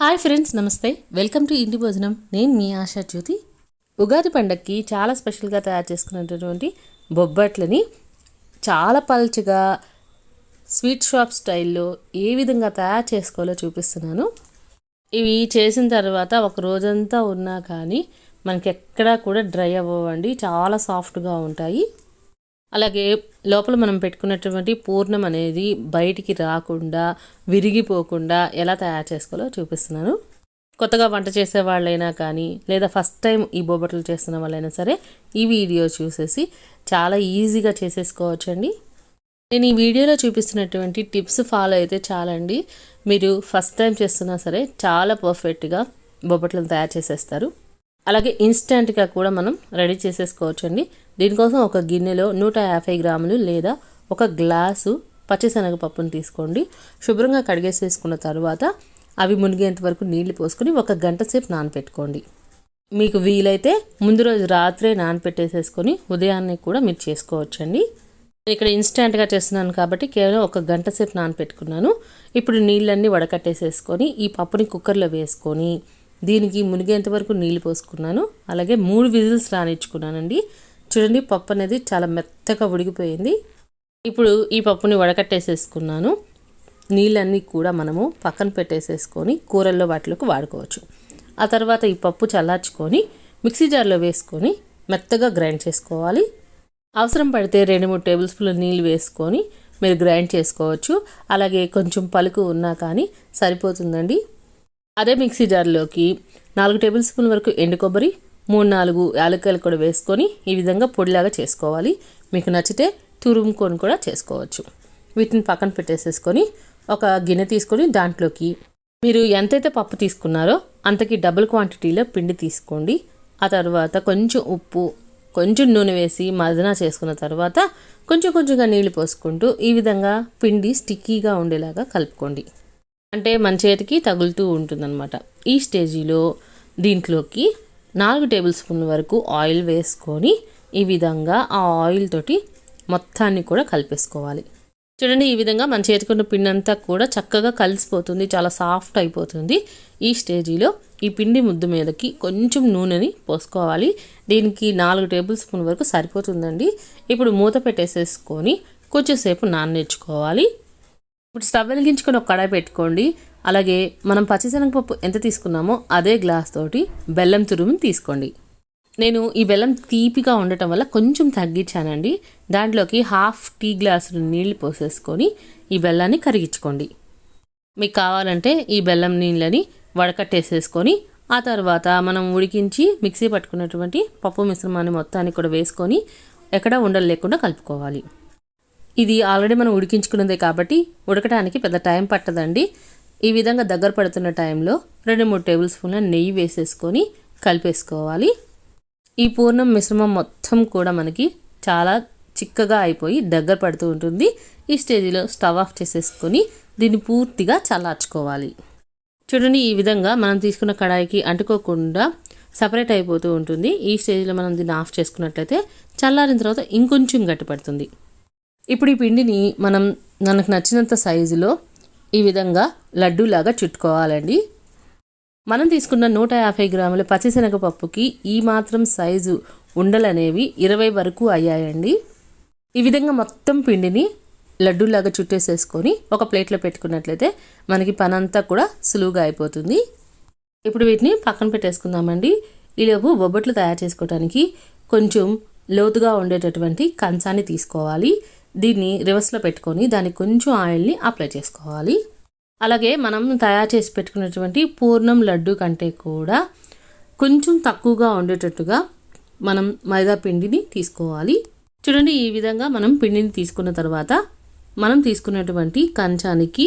Hi friends నమస్తే. Welcome to ఇంటి భోజనం. నేను మీ ఆశా జ్యోతి. ఉగాది పండగకి చాలా స్పెషల్గా తయారు చేసుకున్నటువంటి బొబ్బట్లని చాలా పల్చగా స్వీట్ షాప్ స్టైల్లో ఏ విధంగా తయారు చేసుకోవాలో చూపిస్తున్నాను. ఇవి చేసిన తర్వాత ఒక రోజంతా ఉన్నా కానీ మనకి ఎక్కడా కూడా డ్రై అవ్వండి చాలా సాఫ్ట్గా ఉంటాయి. అలాగే లోపల మనం పెట్టుకున్నటువంటి పూర్ణం అనేది బయటికి రాకుండా విరిగిపోకుండా ఎలా తయారు చేసుకోవాలో చూపిస్తున్నాను. కొత్తగా వంట చేసే వాళ్ళైనా కానీ లేదా ఫస్ట్ టైం ఈ బొబ్బట్లు చేస్తున్న వాళ్ళైనా సరే ఈ వీడియో చూసేసి చాలా ఈజీగా చేసేసుకోవచ్చండి. నేను ఈ వీడియోలో చూపిస్తున్నటువంటి టిప్స్ ఫాలో అయితే చాలండి. మీరు ఫస్ట్ టైం చేస్తున్నా సరే చాలా పర్ఫెక్ట్గా బొబ్బట్లను తయారు చేసేస్తారు. అలాగే ఇన్స్టెంట్గా కూడా మనం రెడీ చేసేసుకోవచ్చండి. దీనికోసం ఒక గిన్నెలో నూట యాభై గ్రాములు లేదా ఒక గ్లాసు పచ్చిశనగపప్పును తీసుకోండి. శుభ్రంగా కడిగేసేసుకున్న తర్వాత అవి మునిగేంత వరకు నీళ్ళు పోసుకొని ఒక గంట సేపు నానపెట్టుకోండి. మీకు వీలైతే ముందు రోజు రాత్రే నానపెట్టేసేసుకొని ఉదయాన్నే కూడా మీరు చేసుకోవచ్చండి. ఇక్కడ ఇన్స్టెంట్గా చేస్తున్నాను కాబట్టి కేవలం ఒక గంట సేపు నానపెట్టుకున్నాను. ఇప్పుడు నీళ్ళన్నీ వడకట్టేసేసుకొని ఈ పప్పుని కుక్కర్లో వేసుకొని దీనికి మునిగేంతవరకు నీళ్ళు పోసుకున్నాను. అలాగే మూడు విజిల్స్ రానిచ్చుకున్నానండి. చూడండి పప్పు అనేది చాలా మెత్తగా ఉడికిపోయింది. ఇప్పుడు ఈ పప్పుని వడకట్టేసేసుకున్నాను. నీళ్ళన్నీ కూడా మనము పక్కన పెట్టేసేసుకొని కూరల్లో వాటిలోకి వాడుకోవచ్చు. ఆ తర్వాత ఈ పప్పు చల్లార్చుకొని మిక్సీ జార్లో వేసుకొని మెత్తగా గ్రైండ్ చేసుకోవాలి. అవసరం పడితే రెండు మూడు టేబుల్ స్పూన్ల నీళ్ళు వేసుకొని మీరు గ్రైండ్ చేసుకోవచ్చు. అలాగే కొంచెం పలుకు ఉన్నా కానీ సరిపోతుందండి. అదే మిక్సీ జార్లోకి నాలుగు టేబుల్ స్పూన్ వరకు ఎండు కొబ్బరి మూడు నాలుగు యాలక్కాయలు కూడా వేసుకొని ఈ విధంగా పొడిలాగా చేసుకోవాలి. మీకు నచ్చితే తురుముకొని కూడా చేసుకోవచ్చు. వీటిని పక్కన పెట్టేసేసుకొని ఒక గిన్నె తీసుకొని దాంట్లోకి మీరు ఎంతైతే పప్పు తీసుకున్నారో అంతకి డబుల్ క్వాంటిటీలో పిండి తీసుకోండి. ఆ తర్వాత కొంచెం ఉప్పు కొంచెం నూనె వేసి మదన చేసుకున్న తర్వాత కొంచెం కొంచెంగా నీళ్ళు పోసుకుంటూ ఈ విధంగా పిండి స్టిక్కీగా ఉండేలాగా కలుపుకోండి. అంటే మన చేతికి తగులుతూ ఉంటుందన్నమాట. ఈ స్టేజీలో దీంట్లోకి నాలుగు టేబుల్ స్పూన్ల వరకు ఆయిల్ వేసుకొని ఈ విధంగా ఆ ఆయిల్ తోటి మొత్తాన్ని కూడా కలిపేసుకోవాలి. చూడండి ఈ విధంగా మన చేతికున్న పిండి అంతా కూడా చక్కగా కలిసిపోతుంది చాలా సాఫ్ట్ అయిపోతుంది. ఈ స్టేజీలో ఈ పిండి ముద్దు మీదకి కొంచెం నూనెని పోసుకోవాలి. దీనికి నాలుగు టేబుల్ స్పూన్ వరకు సరిపోతుందండి. ఇప్పుడు మూత పెట్టేసేసుకొని కొంచెంసేపు నాననేర్చుకోవాలి ఇప్పుడు స్టవ్ వెలిగించుకొని ఒక కడాయి పెట్టుకోండి. అలాగే మనం పచ్చిశనగపప్పు ఎంత తీసుకున్నామో అదే గ్లాస్ తోటి బెల్లం తురుము తీసుకోండి. నేను ఈ బెల్లం తీపిగా ఉండటం వల్ల కొంచెం తగ్గించానండి. దాంట్లోకి హాఫ్ టీ గ్లాసులు నీళ్ళు పోసేసుకొని ఈ బెల్లాన్ని కరిగించుకోండి. మీకు కావాలంటే ఈ బెల్లం నీళ్ళని వడకట్టేసేసుకొని ఆ తర్వాత మనం ఉడికించి మిక్సీ పట్టుకున్నటువంటి పప్పు మిశ్రమాన్ని మొత్తాన్ని కూడా వేసుకొని ఎక్కడ ఉండలు లేకుండా కలుపుకోవాలి. ఇది ఆల్రెడీ మనం ఉడికించుకున్నదే కాబట్టి ఉడకడానికి పెద్ద టైం పట్టదండి. ఈ విధంగా దగ్గర పడుతున్న టైంలో రెండు మూడు టేబుల్ స్పూన్ల నెయ్యి వేసేసుకొని కలిపేసుకోవాలి. ఈ పూర్ణం మిశ్రమం మొత్తం కూడా మనకి చాలా చిక్కగా అయిపోయి దగ్గర పడుతూ ఉంటుంది. ఈ స్టేజ్లో స్టవ్ ఆఫ్ చేసేసుకొని దీన్ని పూర్తిగా చల్లార్చుకోవాలి. చూడండి ఈ విధంగా మనం తీసుకున్న కడాయికి అంటుకోకుండా సపరేట్ అయిపోతూ ఉంటుంది. ఈ స్టేజ్లో మనం దీన్ని ఆఫ్ చేసుకున్నట్లయితే చల్లారిన తర్వాత ఇంకొంచెం గట్టిపడుతుంది ఇప్పుడు ఈ పిండిని మనం మనకు నచ్చినంత సైజులో ఈ విధంగా లడ్డూలాగా చుట్టుకోవాలండి. మనం తీసుకున్న నూట యాభై గ్రాముల పచ్చిశనగపప్పుకి ఈ మాత్రం సైజు ఉండలనేవి ఇరవై వరకు అయ్యాయండి. ఈ విధంగా మొత్తం పిండిని లడ్డూలాగా చుట్టేసేసుకొని ఒక ప్లేట్లో పెట్టుకున్నట్లయితే మనకి పనంతా కూడా సులువుగా అయిపోతుంది. ఇప్పుడు వీటిని పక్కన పెట్టేసుకుందామండి. ఈలోపు బొబ్బట్లు తయారు చేసుకోవడానికి కొంచెం లోతుగా ఉండేటటువంటి కంచాన్ని తీసుకోవాలి. దీన్ని రివర్స్లో పెట్టుకొని దానికి కొంచెం ఆయిల్ని అప్లై చేసుకోవాలి. అలాగే మనం తయారు చేసి పెట్టుకున్నటువంటి పూర్ణం లడ్డు కంటే కూడా కొంచెం తక్కువగా ఉండేటట్టుగా మనం మైదా పిండిని తీసుకోవాలి. చూడండి ఈ విధంగా మనం పిండిని తీసుకున్న తర్వాత మనం తీసుకున్నటువంటి కంచానికి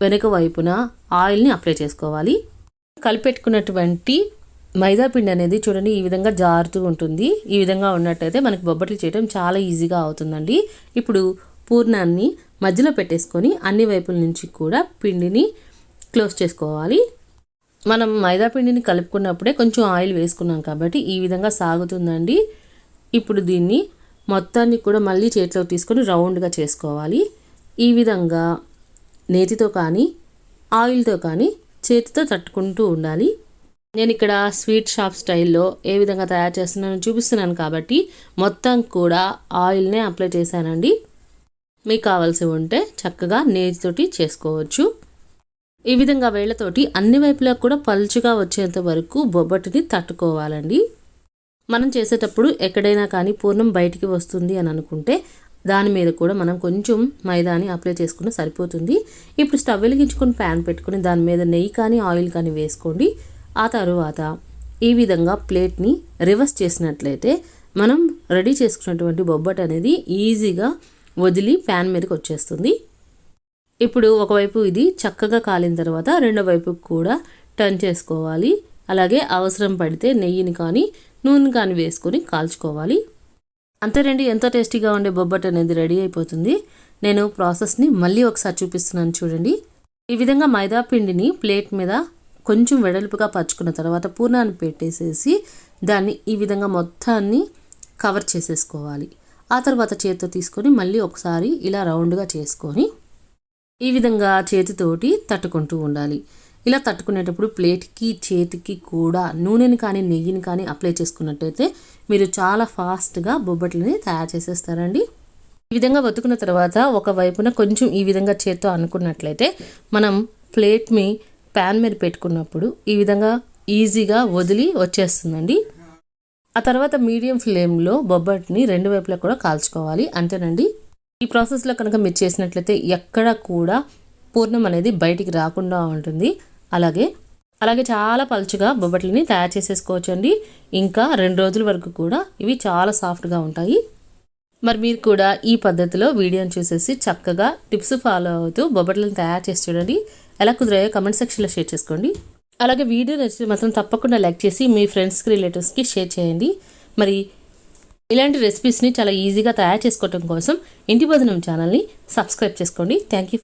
వెనుక వైపున ఆయిల్ని అప్లై చేసుకోవాలి. కలిపెట్టుకున్నటువంటి మైదాపిండి అనేది చూడండి ఈ విధంగా జారుతూ ఉంటుంది. ఈ విధంగా ఉన్నట్టయితే మనకి బొబ్బట్లు చేయడం చాలా ఈజీగా అవుతుందండి. ఇప్పుడు పూర్ణాన్ని మధ్యలో పెట్టేసుకొని అన్ని వైపుల నుంచి కూడా పిండిని క్లోజ్ చేసుకోవాలి. మనం మైదా పిండిని కలుపుకున్నప్పుడే కొంచెం ఆయిల్ వేసుకున్నాం కాబట్టి ఈ విధంగా సాగుతుందండి. ఇప్పుడు దీన్ని మొత్తాన్ని కూడా మళ్ళీ చేతిలో తీసుకొని రౌండ్గా చేసుకోవాలి. ఈ విధంగా నేతితో కానీ ఆయిల్తో కానీ చేతితో తట్టుకుంటూ ఉండాలి. నేను ఇక్కడ స్వీట్ షాప్ స్టైల్లో ఏ విధంగా తయారు చేస్తున్నానో చూపిస్తున్నాను కాబట్టి మొత్తం కూడా ఆయిల్నే అప్లై చేశానండి. మీకు కావాల్సి ఉంటే చక్కగా నేతితోటి చేసుకోవచ్చు. ఈ విధంగా వేళ్ళతోటి అన్ని వైపులా కూడా పలుచుగా వచ్చేంత వరకు బొబ్బటిని తట్టుకోవాలండి. మనం చేసేటప్పుడు ఎక్కడైనా కానీ పూర్ణం బయటికి వస్తుంది అని అనుకుంటే దాని మీద కూడా మనం కొంచెం మైదాని అప్లై చేసుకుంటే సరిపోతుంది. ఇప్పుడు స్టవ్ వెలిగించుకొని ప్యాన్ పెట్టుకుని దాని మీద నెయ్యి కానీ ఆయిల్ కానీ వేసుకోండి. ఆ తరువాత ఈ విధంగా ప్లేట్ని రివర్స్ చేసినట్లయితే మనం రెడీ చేసుకున్నటువంటి బొబ్బట్ అనేది ఈజీగా వదిలి ప్యాన్ మీదకి వచ్చేస్తుంది. ఇప్పుడు ఒకవైపు ఇది చక్కగా కాలిన తర్వాత రెండో వైపు కూడా టర్న్ చేసుకోవాలి. అలాగే అవసరం పడితే నెయ్యిని కానీ నూనె కానీ వేసుకొని కాల్చుకోవాలి. అంతేనండి ఎంతో టేస్టీగా ఉండే బొబ్బట్ అనేది రెడీ అయిపోతుంది. నేను ప్రాసెస్ని మళ్ళీ ఒకసారి చూపిస్తున్నాను చూడండి. ఈ విధంగా మైదా పిండిని ప్లేట్ మీద కొంచెం వెడల్పుగా పరుచుకున్న తర్వాత పూర్ణాన్ని పెట్టేసేసి దాన్ని ఈ విధంగా మొత్తాన్ని కవర్ చేసేసుకోవాలి. ఆ తర్వాత చేతితో తీసుకొని మళ్ళీ ఒకసారి ఇలా రౌండ్గా చేసుకొని ఈ విధంగా చేతితోటి తట్టుకుంటూ ఉండాలి. ఇలా తట్టుకునేటప్పుడు ప్లేట్కి చేతికి కూడా నూనెని కానీ నెయ్యిని కానీ అప్లై చేసుకున్నట్టయితే మీరు చాలా ఫాస్ట్గా బొబ్బట్లని తయారు చేసేస్తారండి. ఈ విధంగా బతుకున్న తర్వాత ఒక వైపున కొంచెం ఈ విధంగా చేత్తో అనుకున్నట్లయితే మనం ప్లేట్ని ప్యాన్ మీద పెట్టుకున్నప్పుడు ఈ విధంగా ఈజీగా వదిలి వచ్చేస్తుందండి. ఆ తర్వాత మీడియం ఫ్లేమ్లో బొబ్బట్ని రెండు వైపులా కూడా కాల్చుకోవాలి. అంతేనండి. ఈ ప్రాసెస్లో కనుక మీరు చేసినట్లయితే ఎక్కడ కూడా పూర్ణం అనేది బయటికి రాకుండా ఉంటుంది. అలాగే అలాగే చాలా పలుచగా బొబ్బట్లని తయారు చేసేసుకోవచ్చండి. ఇంకా రెండు రోజుల వరకు కూడా ఇవి చాలా సాఫ్ట్గా ఉంటాయి. మరి మీరు కూడా ఈ పద్ధతిలో వీడియోని చూసేసి చక్కగా టిప్స్ ఫాలో అవుతూ బొబ్బట్లను తయారు చేసి చూడండి. ఎలా కుదిరాయో కమెంట్ సెక్షన్లో షేర్ చేసుకోండి. అలాగే వీడియో నచ్చితే మాత్రం తప్పకుండా లైక్ చేసి మీ ఫ్రెండ్స్కి రిలేటివ్స్కి షేర్ చేయండి. మరి ఇలాంటి రెసిపీస్ని చాలా ఈజీగా తయారు చేసుకోవడం కోసం ఇంటి భోజనం ఛానల్ని సబ్స్క్రైబ్ చేసుకోండి. Thank you